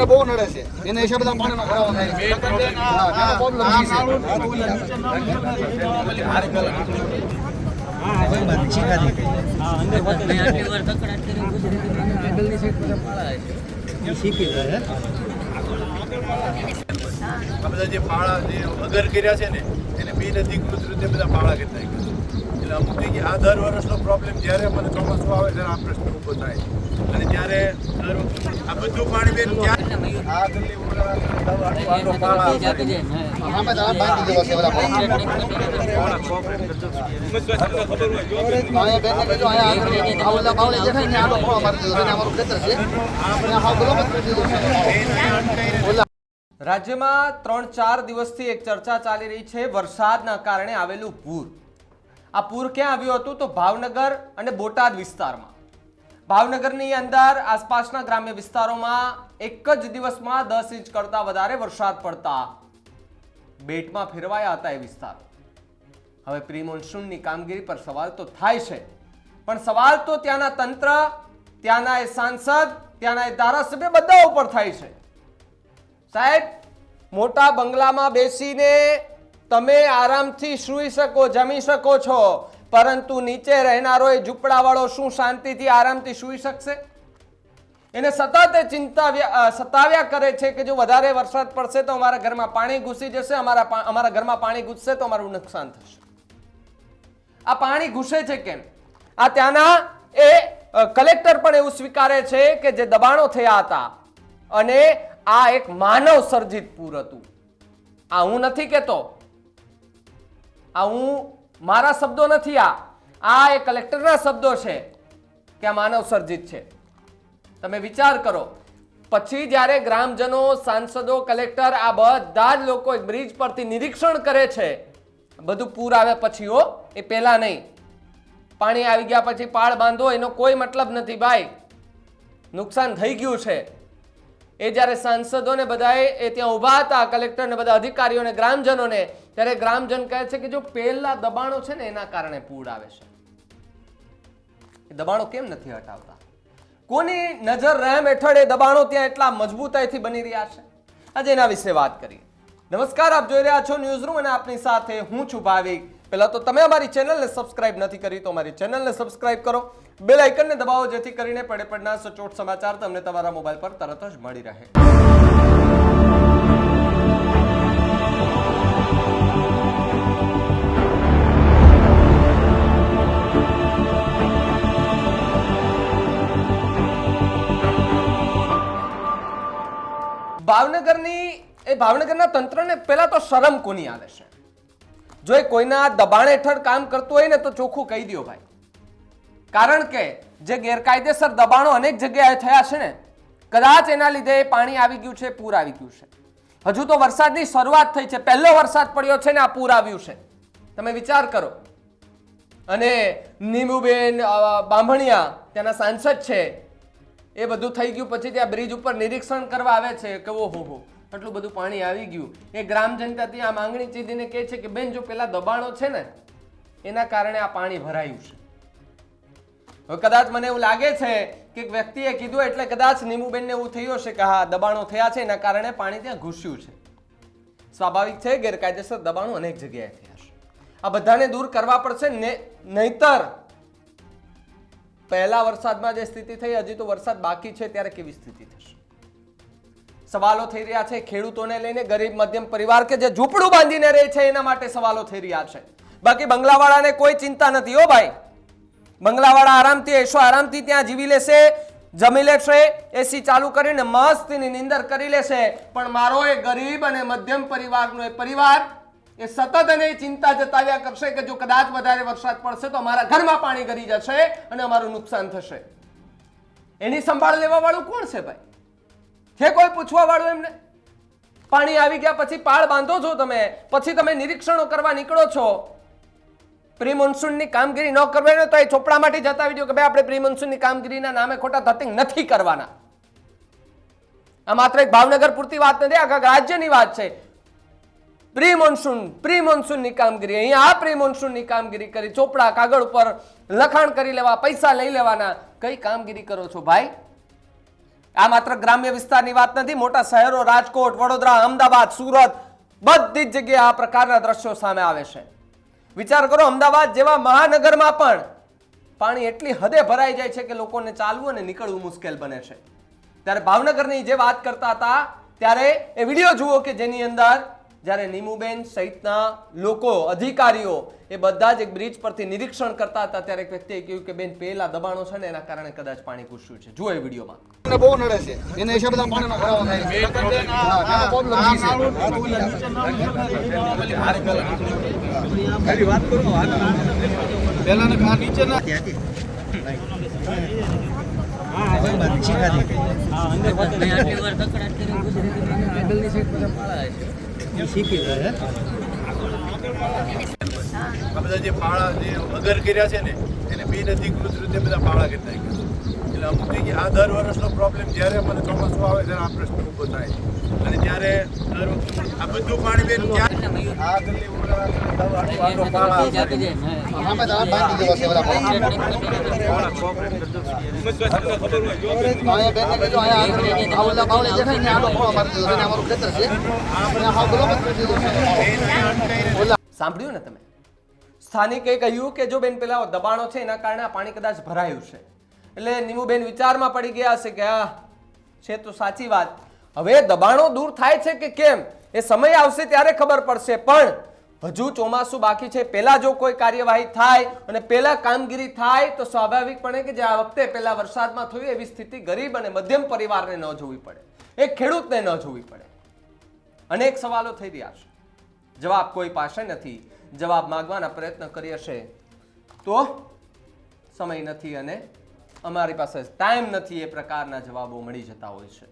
ને બહુ નડે છે. એને હિસાબે પાણીનો ભરાવો થાય છે. છે. બધા જે પાળા જે અગર કર્યા છે ને એને બિન અધિકૃત રીતે બધા પાળા કરી નાખ્યા અમુક જગ્યાએ આ દર વર્ષનો પ્રોબ્લેમ જ્યારે મને ચોમાસું આવે ત્યારે આ પ્રશ્ન ઊભો થાય. અને ત્યારે દર આ બધું પાણી બેન રાજ્યમાં ત્રણ ચાર દિવસથી એક ચર્ચા ચાલી રહી છે વરસાદના કારણે આવેલું પૂર. આ પૂર ક્યાં આવ્યું હતું તો ભાવનગર અને બોટાદ વિસ્તારમાં. ભાવનગરની અંદર આસપાસના ગ્રામ્ય વિસ્તારોમાં એક જ દિવસમાં દસ ઇંચ કરતા વધારે વરસાદ પડતા બેટમાં ફેરવાયા હતા એ વિસ્તારો. હવે પ્રી મોન્સૂનની કામગીરી પર સવાલ તો થાય છે. પણ સવાલ તો ત્યાંના તંત્ર, ત્યાંના એ સાંસદ, ત્યાંના એ ધારાસભ્ય બધા ઉપર થાય છે. સાહેબ, મોટા બંગલામાં બેસીને તમે આરામથી સૂઈ શકો, જમી શકો છો, પરંતુ નીચે રહેનારો એ ઝૂંપડાવાળો શું શાંતિથી આરામથી સૂઈ શકશે? એને સતત ચિંતા સતાવ્યા કરે છે કે જો વધારે વરસાદ પડશે તો અમારા ઘરમાં પાણી ઘૂસી જશે, અમારા અમારા ઘરમાં પાણી ઘૂસશે તો અમારું નુકસાન થશે. આ પાણી ઘૂસે છે કેમ? આ ત્યાંના એ કલેક્ટર પણ એવું સ્વીકારે છે કે જે દબાણો થયા હતા અને આ એક માનવ સર્જિત પૂર હતું. આ હું નથી કહેતો આ હું મારા શબ્દો નથી, આ આ એ કલેક્ટરના શબ્દો છે કે આ માનવ સર્જિત છે. તમે વિચાર કરો, પછી જ્યારે ગ્રામજનો, સાંસદો, કલેક્ટર આ બધા જ લોકો બ્રિજ પરથી નિરીક્ષણ કરે છે, બધું પૂર આવે પછી એ પહેલા નહીં. પાણી આવી ગયા પછી પાળ બાંધો, એનો કોઈ મતલબ નથી, ભાઈ. નુકસાન થઈ ગયું છે. એ જ્યારે સાંસદોને બધાએ એ ત્યાં ઊભા હતા, કલેક્ટરને બધા અધિકારીઓને ગ્રામજનોને, ત્યારે ગ્રામજન કહે છે કે જો પહેલા દબાણો છે ને એના કારણે પૂર આવે છે. દબાણો કેમ નથી હટાવતા? કોની નજર રહેમ હેઠળ એ દબાણો ત્યાં એટલા મજબૂતાઈથી બની રહ્યા છે? આજે એના વિશે વાત કરીએ. નમસ્કાર, આપ જોઈ રહ્યા છો ન્યૂઝ રૂમ અને આપની સાથે હું છું ભાવિક. પહેલા તો તમે અમારી ચેનલને સબસ્ક્રાઇબ નથી કરી, તો અમારી ચેનલને સબસ્ક્રાઇબ કરો. બેલ આઇકનને દબાવો, જેથી કરીને પડે પડના સચોટ સમાચાર તમને તમારા મોબાઈલ પર તરત જ મળી રહે. ભાવનગરની, એ ભાવનગરના તંત્રને પહેલાં તો શરમ કોની આવે છે? જો એ કોઈના દબાણ હેઠળ કામ કરતું હોય ને તો ચોખ્ખું કહી દો ભાઈ. કારણ કે જે ગેરકાયદેસર દબાણો અનેક જગ્યાએ થયા છે ને, કદાચ એના લીધે પાણી આવી ગયું છે, પૂર આવી ગયું છે. હજુ તો વરસાદની શરૂઆત થઈ છે, પહેલો વરસાદ પડ્યો છે ને આ પૂર આવ્યું છે. તમે વિચાર કરો. અને નીમુબેન બામણિયા, ત્યાંના સાંસદ છે, એ બધું થઈ ગયું, પછી ત્યાં બ્રિજ ઉપર નિરીક્ષણ કરવા આવે છે કે ઓહો આટલું બધું પાણી આવી ગયું. એ ગ્રામ જનતા ત્યાં આ માંગણી ચીધીને કહે છે કે, બેન, જો પેલા દબાણો છે ને, એના કારણે આ પાણી ભરાયું છે. હવે કદાચ મને એવું લાગે છે કે વ્યક્તિએ કીધું એટલે કદાચ નીમુબેનને એવું થયું હશે કે, હા, દબાણો થયા છે, એના કારણે પાણી ત્યાં ઘૂસ્યું છે. સ્વાભાવિક છે, ગેરકાયદેસર દબાણો અનેક જગ્યાએ થયા છે. આ બધાને દૂર કરવા પડશે, ને, નહીતર પહેલા વરસાદમાં જે સ્થિતિ થઈ, હજી તો વરસાદ બાકી છે, ત્યારે કેવી સ્થિતિ થશે? સવાલો થઈ રહ્યા છે ખેડૂતોને લઈને, ગરીબ મધ્યમ પરિવાર કે જે ઝૂંપડું બાંધીને રહે છે, એના માટે સવાલો થઈ રહ્યા છે. બાકી બંગલાવાળાને કોઈ ચિંતા નથી હો ભાઈ. બંગલાવાળા આરામથી એશો આરામથી ત્યાં જીવી લેશે, જમી લેશે એસી ચાલુ કરીને મસ્તીની નિંદર કરી લેશે. પણ મારો એ ગરીબ અને મધ્યમ પરિવારનો એ પરિવાર એ સતત અને ચિંતા જતાવ્યા કરશે કે જો કદાચ વધારે વરસાદ પડશે તો અમારા ઘરમાં પાણી ગરી જશે અને અમારું નુકસાન થશે. એની સંભાળ લેવા વાળું કોણ છે ભાઈ? છે કોઈ પૂછવા વાળું એમને? પાણી આવી ગયા પછી પાળ બાંધો છો તમે. પછી તમે નિરીક્ષણો કરવા નીકળો છો. પ્રી મોન્સૂનની કામગીરી ન કરવી તો એ ચોપડામાંથી જતા આવી કે ભાઈ, આપણે પ્રી મોન્સૂનની કામગીરીના નામે ખોટા ધતિંગ નથી કરવાના. આ માત્ર એક ભાવનગર પૂરતી વાત નથી આખા રાજ્યની વાત છે. પ્રી મોન્સૂન પ્રી મોન્સૂનની કામગીરી. અહીંયા આ પ્રી મોન્સૂનની કામગીરી કરી, ચોપડા, કાગળ ઉપર લખાણ કરી લેવા, પૈસા લઈ લેવાના. કઈ કામગીરી કરો છો ભાઈ? આ માત્ર ગ્રામ્ય વિસ્તારની વાત નથી, મોટા શહેરો, રાજકોટ, વડોદરા, અમદાવાદ, સુરત, બધી જ જગ્યાએ આ પ્રકારના દ્રશ્યો સામે આવે છે. વિચાર કરો, અમદાવાદ જેવા મહાનગરમાં પણ પાણી એટલી હદે ભરાઈ જાય છે કે લોકોને ચાલવું અને નીકળવું મુશ્કેલ બને છે. ત્યારે ભાવનગરની જે વાત કરતા હતા, ત્યારે એ વીડિયો જુઓ કે જેની અંદર જ્યારે નીમુબેન સહિતના લોકો અધિકારીઓ એ બધા જ એક બ્રિજ પરથી નિરીક્ષણ કરતા હતા ત્યારે એક વ્યક્તિએ કહ્યું કે બેન પેલા દબાણો છે ને એના કારણે કદાચ પાણી ઘૂસ્યું છે. જુઓ એ વિડીયોમાં. બહુ નડે છે. એને હિસાબે બધા પાણીનો ભરાવો થાય છે. હા, એનો problem ઈ છે. પહેલાના આ બધા જે પાળા જે અગર કર્યા છે ને, એને બિનઅધિકૃત રીતે બધા પાળા કરી. એટલે અમુક જગ્યાએ આ દર વર્ષનો પ્રોબ્લેમ જ્યારે મને ચોમાસું આવે ત્યારે આ પ્રશ્ન ઊભો થાય. અને ત્યારે દર આ બધું પાણી બેન આ ગલી. સાંભળ્યું ને તમે? સ્થાનિકે કહ્યું કે જો બેન પેલા દબાણો છે એના કારણે આ પાણી કદાચ ભરાયું છે. એટલે નીમુબેન વિચારમાં પડી ગયા હશે કે આ છે તો સાચી વાત. હવે દબાણો દૂર થાય છે કે કેમ? એ સમય આવશે ત્યારે ખબર પડશે. પણ હજુ ચોમાસું બાકી છે. પહેલા જો કોઈ કાર્યવાહી થાય અને પહેલા કામગીરી થાય, તો સ્વાભાવિકપણે કે જે આ વખતે પહેલા વરસાદમાં થયું એવી સ્થિતિ ગરીબ અને મધ્યમ પરિવારને ન જોવી પડે. એક ખેડૂતને ન જોવી પડે. અનેક સવાલો થઈ રહ્યા છે. જવાબ કોઈ પાસે નથી. જવાબ માગવાના પ્રયત્ન કરીએ છે તો સમય નથી અને અમારી પાસે ટાઈમ નથી એ પ્રકારના જવાબો મળી જતા હોય છે.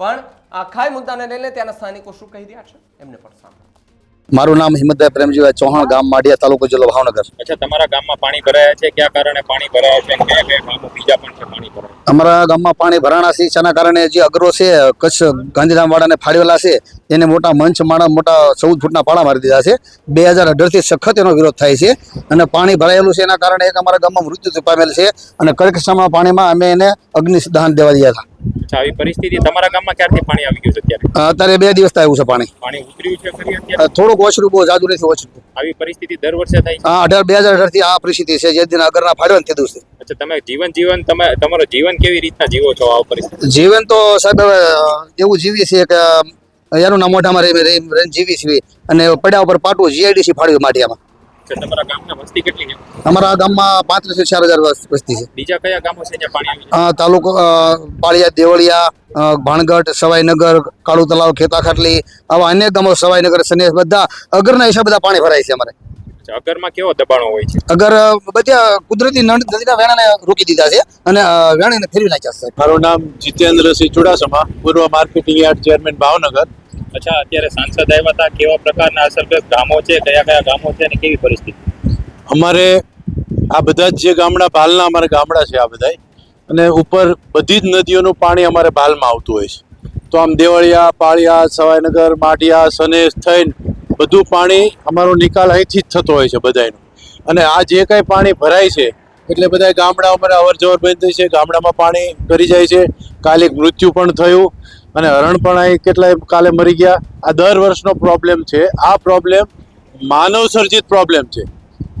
પણ આખા મુદ્દાને લઈને ત્યાંના સ્થાનિકો શું કહી રહ્યા છે? એમને પણ સાંભળો. મારું નામ હિંમતભાઈ પ્રેમજીભાઈ ચૌહાણ ગામ માડિયા તાલુકો જિલ્લો ભાવનગર. અચ્છા તમારા ગામમાં પાણી ભરાયા છે? ક્યાં કારણે પાણી ભરાયા છે? કયા કયા ગામો બીજા પણ છે પાણી ભરાયા? અમારા ગામમાં પાણી ભરાણા છે જેના કારણે જે અગરો છે કચ્છ ગાંધીધામવાળાને ફાળવેલા છે એને મોટા મંચ માળા મોટા ચૌદ ફૂટના પાળા મારી દીધા છે. બે હજાર અઢારથી સખત એનો વિરોધ થાય છે અને પાણી ભરાયેલું છે એના કારણે એક અમારા ગામમાં મૃત્યુ પામેલ છે અને કડકસામાં પાણીમાં અમે એને અગ્નિદાન દેવા દીધા હતા. આવી પરિસ્થિતિ તમારા ગામમાં ક્યારથી પાણી આવી ગયું છે અત્યારે? અત્યારે બે દિવસ આવ્યું છે પાણી. પાણી ઉતર્યું છે ખરી અત્યારે? થોડુંક ઓછરું બહુ નથી ઓછરું આવી પરિસ્થિતિ દર વર્ષે થાય છે? આ અઢાર બે હજાર અઢારથી આ પરિસ્થિતિ છે જે દિન અગરના ફાળવે તે દિવસે. અચ્છા તમે જીવન જીવન તમે તમારું જીવન કેવી રીતના જીવો છો આ પરિસ્થિતિ જીવન તો સાહેબ એવું જીવીએ છીએ કે એનું ના મોઢામાં રહી રહી જીવી છીએ. અને પડ્યા ઉપર પાટું જીઆઈડીસી ફાળ્યું અચ્છા તમારા ગામના વસ્તી કેટલી છે? અમારા ગામમાં પાંત્રીસ ચાર હજાર વસ્તી છે. બીજા કયા ગામો છે જ્યાં પાણી આવી તાલુકો પાળિયા દેવળિયા ભાણગઢ સવાઈનગર કાળુ તલાવ ખેતા ખાટલી આવા અનેક ગામો સવાઈનગર સનેસ બધા અગરના હિસાબે બધા પાણી ભરાય છે અમારે. છે અગરમાં કેવો દબાણો હોય છે? અગર બધા કુદરતી નળ નદીના વેણાને રોકી દીધા છે અને વેણીને ફેરવી નાખ્યા છે મારું નામ જીતેન્દ્રસિંહ ચુડાસમા પૂર્વ માર્કેટિંગ યાર્ડ ચેરમેન ભાવનગર. અચ્છા અત્યારે સાંસદ આવ્યા હતા. કેવા પ્રકારના અસરગ્રસ્ત ગામો છે કયા કયા ગામો છે અને કેવી પરિસ્થિતિ? અમારે આ બધા જ જે ગામડા ભાલના અમારા ગામડા છે આ બધા અને ઉપર બધી જ નદીઓનું પાણી અમારે ભાલમાં આવતું હોય છે. તો આમ દેવળિયા પાળિયા સવાઈનગર માટિયા સનેશ થઈને બધું પાણી અમારો નિકાલ અહીંથી જ થતો હોય છે બધાયનો. અને આ જે કાંઈ પાણી ભરાય છે, એટલે બધા ગામડા અમારે અવર જવર બંધ થઈ છે, ગામડામાં પાણી ભરી જાય છે. કાલે મૃત્યુ પણ થયું અને હરણ પણ અહીં કેટલાય કાલે મરી ગયા. આ દર વર્ષનો પ્રોબ્લેમ છે. આ પ્રોબ્લેમ માનવ સર્જિત પ્રોબ્લેમ છે.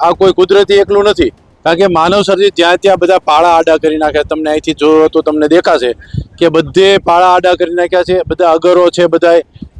આ કોઈ કુદરતી એકલું નથી. કારણ કે માનવ સર્જિત જ્યાં ત્યાં બધા પાળા આડા કરી નાખ્યા. તમને અહીંથી જોવો તો તમને દેખાશે કે બધે પાળા આડા કરી નાખ્યા છે. બધા અગરો છે બધા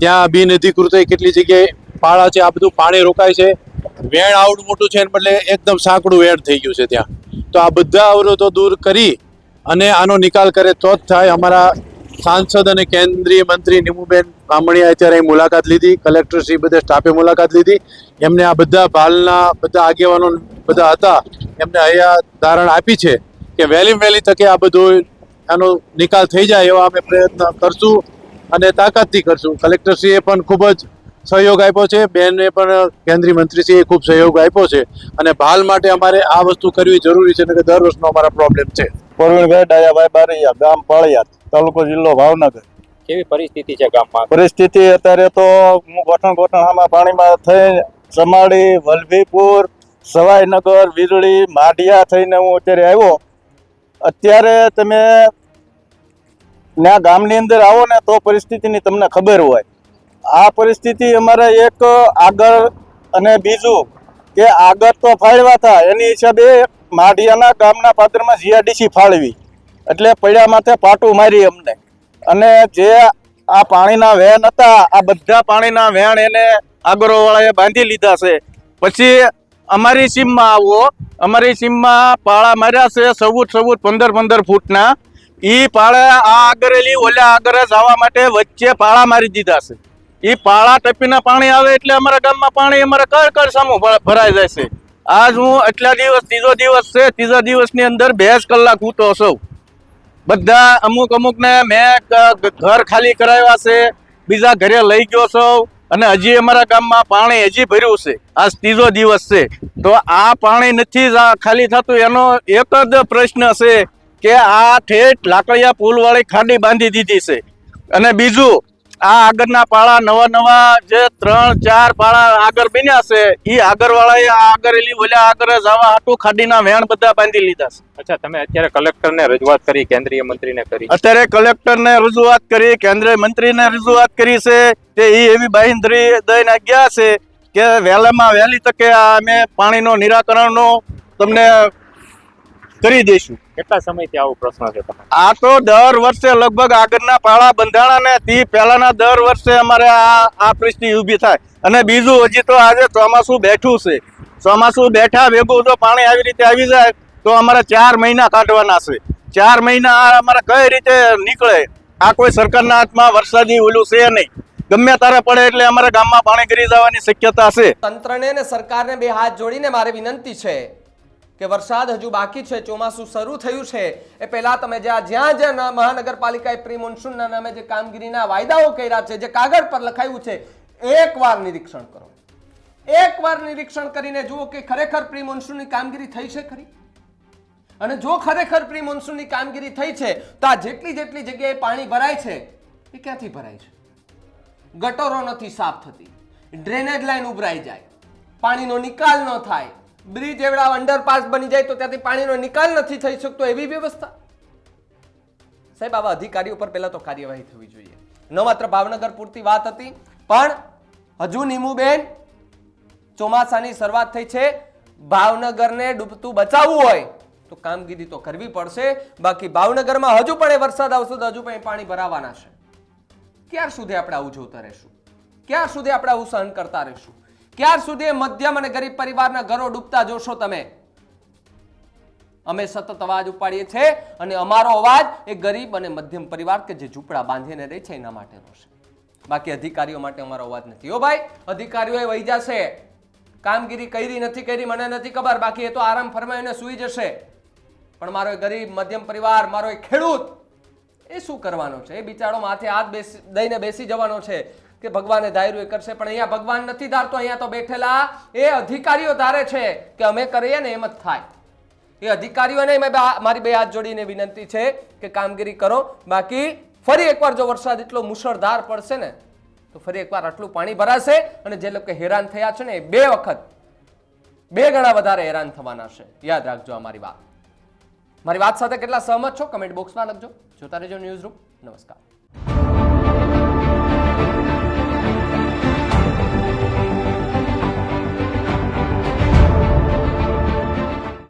ત્યાં બિનઅધિકૃત કેટલી જગ્યાએ પાળા છે, આ બધું પાણી રોકાય છે. વેણ આવડું મોટું છે બદલે એકદમ સાંકડું વેણ થઈ ગયું છે ત્યાં. તો આ બધા અવરોધો દૂર કરી અને આનો નિકાલ કરે તો જ થાય. અમારા સાંસદ અને કેન્દ્રીય મંત્રી નીમુબેન બામણીએ અત્યારે અહીં મુલાકાત લીધી. કલેક્ટરશ્રી બધા સ્ટાફે મુલાકાત લીધી. એમને આ બધા ભાલના બધા આગેવાનો બધા હતા, એમને અહીંયા ધારણ આપી છે કે વહેલી વહેલી તકે આ બધું આનો નિકાલ થઈ જાય એવા અમે પ્રયત્ન કરશું અને તાકાતથી કરશું. કલેક્ટરશ્રીએ પણ ખૂબ જ સહયોગ આપ્યો છે. બેનને પણ કેન્દ્રીય મંત્રીશ્રીએ ખૂબ સહયોગ આપ્યો છે. અને ભાલ માટે અમારે આ વસ્તુ કરવી જરૂરી છે કે દર વર્ષનો અમારા પ્રોબ્લેમ છે. પ્રવીણભાઈ ડાયાભાઈ બારૈયા ગામ પાળિયા તાલુકો જિલ્લો ભાવનગર. કેવી પરિસ્થિતિ છે ગામમાં? પરિસ્થિતિ અત્યારે તો હું ગોઠણ ગોઠણ આમાં પાણીમાં થઈ સમાડી વલભીપુર સવાઈનગર વીરળી માઢિયા થઈને હું અત્યારે આવ્યો. અત્યારે તમે ત્યાં ગામની અંદર આવો ને તો પરિસ્થિતિની તમને ખબર હોય. આ પરિસ્થિતિ અમારે એક આગળ અને બીજું કે આગળ તો ફાળવા હતા, એની હિસાબે માઢિયાના ગામના પાત્રમાં જીઆરડીસી ફાળવી. એટલે પડ્યા માથે પાટું મારી અમને. અને જે આ પાણીના વેણ હતા, આ બધા પાણીના વેણ એને આગરોવાળાએ બાંધી લીધા છે. પછી અમારી સીમમાં આવો, અમારી સીમમાં પાળા માર્યા છે ચૌદ ચૌદ, પંદર પંદર ફૂટના. એ પાળે આ આગળેલી ઓલા આગળ જવા માટે વચ્ચે પાળા મારી દીધા છે. ઈ પાળા ટપીના પાણી આવે એટલે અમારા ગામમાં પાણી અમારે કળ કળ સામું ભરાઈ જાય છે. આજ હું એટલા દિવસ, ત્રીજો દિવસ છે, ત્રીજા દિવસની અંદર બેસ કલાક ઉતો સૌ. બધા અમુક અમુક ને મેં ઘર ખાલી કરાવ્યા છે, બીજા ઘરે લઈ ગયો છું અને હજી અમારા ગામમાં પાણી હજી ભર્યું છે. આજ ત્રીજો દિવસ છે. તો આ પાણી નથી જ ખાલી થતું, એનો એક જ પ્રશ્ન છે કે આ ઠેઠ લાકડિયા પુલવાળી ખાડી બાંધી દીધી છે. અને બીજું આ આગળના પાળા નવા નવા જે ત્રણ ચાર પાળા આગળ બન્યા છે એ આગળ વાળાએ આ આગળેલી ઓલા આગળ જવા હાટું ખાડીના વેણ બધા બાંધી લીધા છે. અચ્છા તમે અત્યારે કલેક્ટરને રજૂઆત કરી કેન્દ્રીય મંત્રીને કરી? અત્યારે કલેક્ટરને રજૂઆત કરી કેન્દ્રીય મંત્રીને રજૂઆત કરી છે તે એ એવી બાંહેધરી દઈને ગયા છે કે વહેલામાં વહેલી તકે આ અમે પાણીનો નિરાકરણનો તમને કરી દઈશું. કેટલા સમયથી આવો પ્રશ્ન છે આ તો દર વર્ષે લગભગ આગળના પાળા બંધાણા ને તે પહેલાના દર વર્ષે અમારે આ આ પરિસ્થિતિ ઊભી થાય. અને બીજું હજી તો આજે ચોમાસું બેઠું છે. ચોમાસું બેઠા ભેગું જો પાણી આવી રીતે આવી જાય તો અમારે ચાર મહિના કાઢવાના છે. ચાર મહિના આ અમારે કઈ રીતે નીકળે આ કોઈ સરકારના હાથમાં વરસાદી ઓલું છે નહીં. ગમે તારે પડે એટલે અમારા ગામમાં પાણી ગરી જવાની શક્યતા છે. તંત્રને અને સરકારને બે હાથ જોડીને મારે વિનંતી છે કે વરસાદ હજુ બાકી છે, ચોમાસું શરૂ થયું છે. એ પહેલા તમે જ્યાં જ્યાં જ્યાં મહાનગરપાલિકાએ પ્રી મોન્સૂનના નામે જે કામગીરીના વાયદાઓ કર્યા છે, જે કાગળ પર લખાયું છે એકવાર નિરીક્ષણ કરો. એકવાર નિરીક્ષણ કરીને જુઓ કે ખરેખર પ્રી મોન્સૂનની કામગીરી થઈ છે ખરી? અને જો ખરેખર પ્રી મોન્સૂનની કામગીરી થઈ છે, તો આ જેટલી જેટલી જગ્યાએ પાણી ભરાય છે, એ ક્યાંથી ભરાય છે? ગટરો નથી સાફ થતી, ડ્રેનેજ લાઈન ઉભરાઈ જાય, પાણીનો નિકાલ ન થાય બ્રિજ એવડા અંડરપાસ બની જાય તો ત્યાંથી પાણીનો નિકાલ નથી થઈ શકતો એવી વ્યવસ્થા. સાહેબ, આવા અધિકારીઓ પર પહેલા તો કાર્યવાહી થવી જોઈએ. ન માત્ર ભાવનગર પૂરતી વાત હતી, પણ હજુ નીમુબેન ચોમાસાની શરૂઆત થઈ છે. ભાવનગરને ડૂબતું બચાવવું હોય તો કામગીરી તો કરવી પડશે. બાકી ભાવનગરમાં હજુ પણ એ વરસાદ આવશે તો હજુ પણ એ પાણી ભરાવાના છે. ક્યાર સુધી આપણે આવું જોતા રહીશું? ક્યાં સુધી આપણે આવું સહન કરતા રહીશું? ક્યાર સુધી મધ્યમ અને ગરીબ પરિવારના ઘરો ડૂબતા જોશો તમે? અમે સતત અવાજ ઉપાડીએ છીએ અને અમારો અવાજ એ ગરીબ અને મધ્યમ પરિવાર કે જે ઝૂંપડા બાંધીને રહે છે એના માટેનો છે. બાકી અધિકારીઓ માટે અમારો અવાજ નથી. ઓ ભાઈ અધિકારીઓએ વહી જશે. કામગીરી કરી નથી કરી, મને નથી ખબર. બાકી એ તો આરામ ફરમાવીને સૂઈ જશે. પણ મારો એ ગરીબ, મધ્યમ પરિવાર, મારો એ ખેડૂત, એ શું કરવાનો છે? એ બિચારો માથે હાથ બેસી, દઈને બેસી જવાનો છે. કે ભગવાને ધાર્યું એ કરશે, પણ અહીંયા ભગવાન નથી ધારતો, અહીંયા તો બેઠેલા એ અધિકારીઓ ધારે છે કે અમે કરીએ ને એમ જ થાય. એ અધિકારીઓને મારી બે હાથ જોડીને વિનંતી છે કે કામગીરી કરો. બાકી ફરી એકવાર જો વરસાદ એટલો મુશળધાર પડશે ને, તો ફરી એકવાર આટલું પાણી ભરાશે અને જે લોકો હેરાન થયા છે ને એ બે વખત, બે ગણા વધારે હેરાન થવાના છે. યાદ રાખજો અમારી વાત. મારી વાત સાથે કેટલા સહમત છો? કમેન્ટ બોક્સમાં લખજો. જોતા રહેજો ન્યૂઝ રૂમ નમસ્કાર.